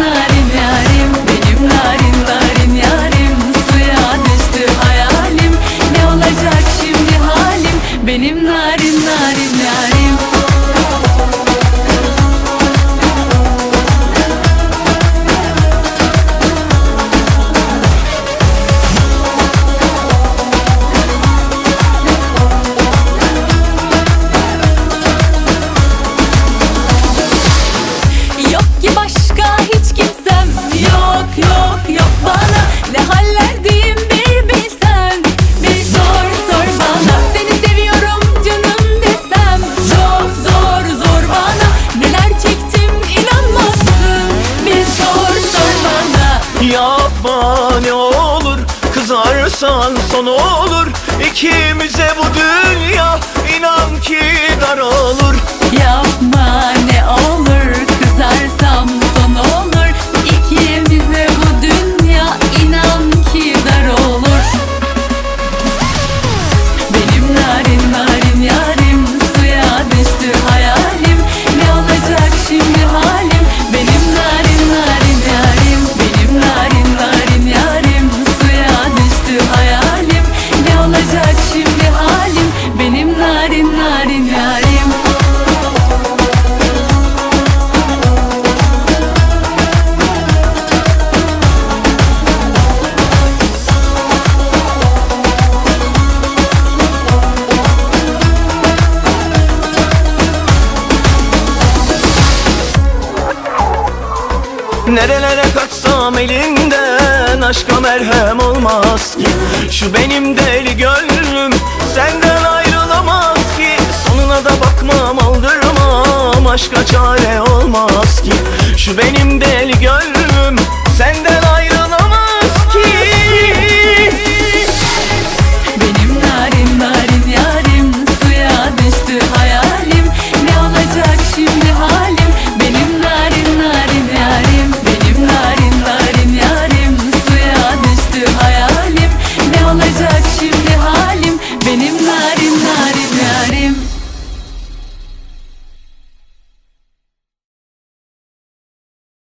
narin narim benim narin narin Yapma ne olur Kızarsan son olur. İkimize bu dünya inan ki dar olur. Yapma Nerelere kaçsam elinden aşka merhem olmaz ki. Şu benim deli gönlüm senden ayrılamaz ki. Sonuna da bakmam aldırmam aşka çare olmaz ki. Şu benim deli gönlüm